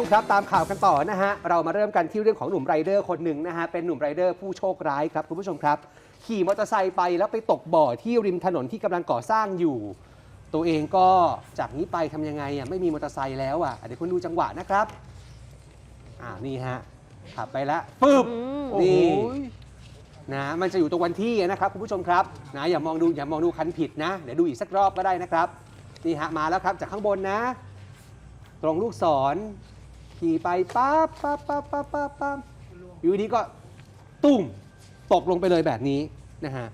ชมครับตามข่าวกันต่อนะฮะเรามาเริ่มกันที่เรื่องของหนุ่มไรเดอร์คนหนึ่งนะฮะเป็นหนุ่มไรเดอร์ผู้โชคร้ายครับคุณผู้ชมครับ ขี่มอเตอร์ไซค์ไปแล้วไปตกบ่อที่ริมถนนที่กำลังก่อสร้างอยู่ ตัวเองก็จากนี้ไปทำยังไงอะไม่มีมอเตอร์ไซค์แล้วอะเดี๋ยวคุณดูจังหวะนะครับอ่านี่ฮะขับไปแล้วปึ๊บโอ้โหนี่นะมันจะอยู่ตรงวันที่นะครับคุณผู้ชมครับนะอย่ามองดูอย่ามองดูคันผิดนะเดี๋ยวดูอีกสักรอบก็ได้นะครับนี่ฮะมาแล้วครับจากข้างบนนะ ตรงลูกศร ขี่ไปปั๊บปั๊บปั๊บปั๊บปั๊บปั๊บอยู่ดีก็ตุ้มตกลงไปเลยแบบนี้นะฮะ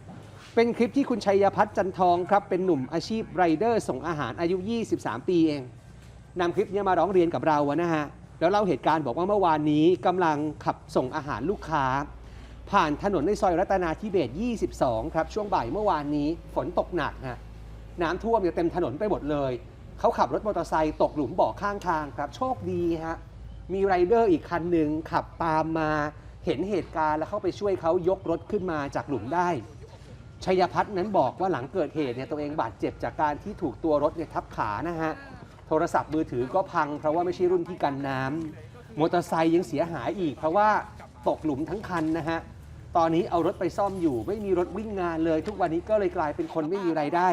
เป็นคลิปที่คุณชัยพัฒน์จันทองครับ เป็นหนุ่มอาชีพไรเดอร์ส่งอาหารอายุ 23 ปีเองนำคลิปนี้มาร้องเรียนกับเราอะนะฮะแล้วเล่าเหตุการณ์บอกว่าเมื่อวานนี้กำลังขับส่งอาหารลูกค้า ผ่านถนนในซอยรัตนาธิเบศ22 ครับ ช่วงบ่ายเมื่อวานนี้ฝนตกหนักฮะน้ำท่วมเนี่ยเต็มถนนไปหมดเลย เขาขับรถมอเตอร์ไซค์ตกหลุมบ่อข้างทางครับ โชคดีฮะ มีไรเดอร์อีกคันหนึ่งขับตามมาเห็นเหตุการณ์แล้วเข้าไปช่วยเขายกรถขึ้นมาจากหลุมได้ ชัยพัฒน์นั้นบอกว่าหลังเกิดเหตุเนี่ยตัวเองบาดเจ็บจากการที่ถูกตัวรถเนี่ยทับขานะฮะ โทรศัพท์มือถือก็พังเพราะว่าไม่ใช่รุ่นที่กันน้ำมอเตอร์ไซค์ยังเสียหายอีก เพราะว่าตกหลุมทั้งคันนะฮะ ตอนนี้เอารถไปซ่อมอยู่ ไม่มีรถวิ่งงานเลย ทุกวันนี้ก็เลยกลายเป็นคนไม่มีไรายได้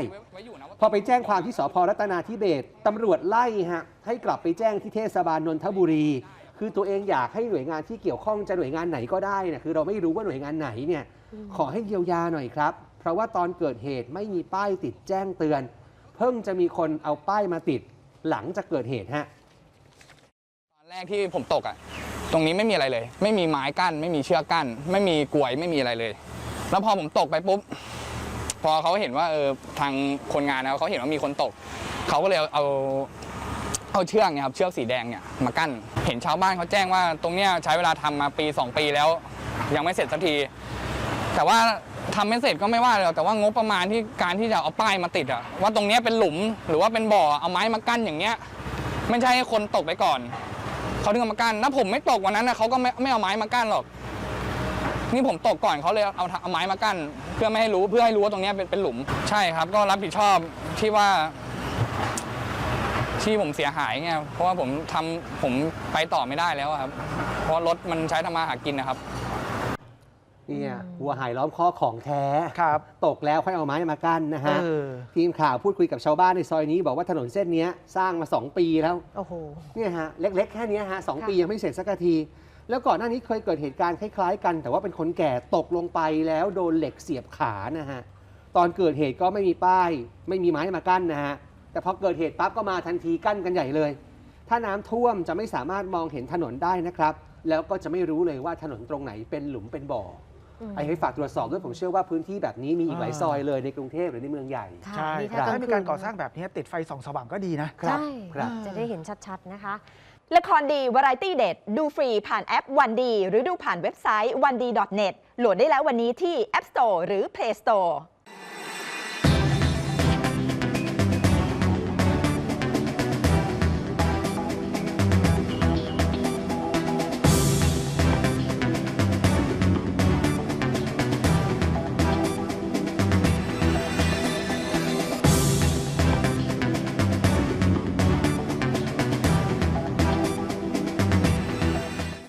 พอไปแจ้งความที่สพรัตนาธิเบศตำรวจไล่ฮะให้กลับไปแจ้งที่เทศบาลนนทบุรี คือตัวเองอยากให้หน่วยงานที่เกี่ยวข้องจะหน่วยงานไหนก็ได้นะคือเราไม่รู้ว่าหน่วยงานไหนเนี่ยขอให้เยียวยาหน่อยครับ เพราะว่าตอนเกิดเหตุไม่มีป้ายติดแจ้งเตือน เพิ่งจะมีคนเอาป้ายมาติดหลังจากเกิดเหตุฮะตอนแรกที่ผมตกอะ ตรงนี้ไม่มีอะไรเลย ไม่มีไม้กั้น ไม่มีเชือกกั้น ไม่มีกลวยไม่มีอะไรเลย แล้วพอผมตกไปปุ๊บพอเขาเห็นว่าเออทางคนงานนะเขาเห็นว่ามีคนตกเขาก็เลยเอาเอาเชือกเนี่ยครับเชือกสีแดงเนี่ยมากั้น เห็นชาวบ้านเขาแจ้งว่าตรงเนี้ยใช้เวลาทำมาปี 2 ปีแล้ว ยังไม่เสร็จสักที แต่ว่าทำไม่เสร็จก็ไม่ว่าเลยหรอกแต่ว่างบประมาณที่การที่จะเอาป้ายมาติดอะว่าตรงเนี้ยเป็นหลุมหรือว่าเป็นบ่อเอาไม้มากั้นอย่างเงี้ยไม่ใช่ให้คนตกไปก่อน เขาถึงเอามากั้นถ้าผมไม่ตกวันนั้นนะเขาก็ไม่ไม่เอาไม้มากั้นหรอก นี่ผมตกก่อนเขาเลยเอาเอาไม้มากั้นเพื่อไม่ให้รู้เพื่อให้รู้ว่าตรงนี้เป็นเป็นหลุม ใช่ครับ ก็รับผิดชอบที่ว่า ที่ผมเสียหายไงเพราะว่าผมทำผมไปต่อไม่ได้แล้วครับ เพราะรถมันใช้ทำมาหากินนะครับ เนี่ยวัวหายล้อมข้อกของแท้ครับ ตกแล้วค่อยเอาไม้มากั้นนะฮะ เออ ทีมข่าวพูดคุยกับชาวบ้านในซอยนี้ บอกว่าถนนเส้นเนี้ยสร้างมา 2 ปีแล้ว โอ้โห เนี่ยฮะเล็ก ๆ แค่เนี้ยฮะสองค่ะ ปียังไม่เสร็จสักที แล้วก่อนหน้านี้เคยเกิดเหตุการณ์คล้ายๆกัน แต่ว่าเป็นคนแก่ตกลงไปแล้วโดนเหล็กเสียบขานะฮะ ตอนเกิดเหตุก็ไม่มีป้าย ไม่มีไม้มากั้นนะฮะ แต่พอเกิดเหตุปั๊บก็มาทันทีกั้นกันใหญ่เลย ถ้าน้ำท่วมจะไม่สามารถมองเห็นถนนได้นะครับ แล้วก็จะไม่รู้เลยว่าถนนตรงไหนเป็นหลุมเป็นบ่อ อมไอ้ให้ฝากตรวจสอบด้วยผมเชื่อว่าพื้นที่แบบนี้มีอีกหลายอ่าซอยเลยในกรุงเทพหรือในเมืองใหญ่ใช่นี่แต่ถ้าถ้ามีการกลางคืนก่อสร้างแบบนี้ติดไฟส่องสว่างก็ดีนะครับใช่ครับ จะได้เห็นชัดๆนะคะ ละครดี วาไรตี้เด็ด ดูฟรีผ่านแอปวันดี หรือดูผ่านเว็บไซต์วันดี .net โหลดได้แล้ววันนี้ที่ App Store หรือ Play Store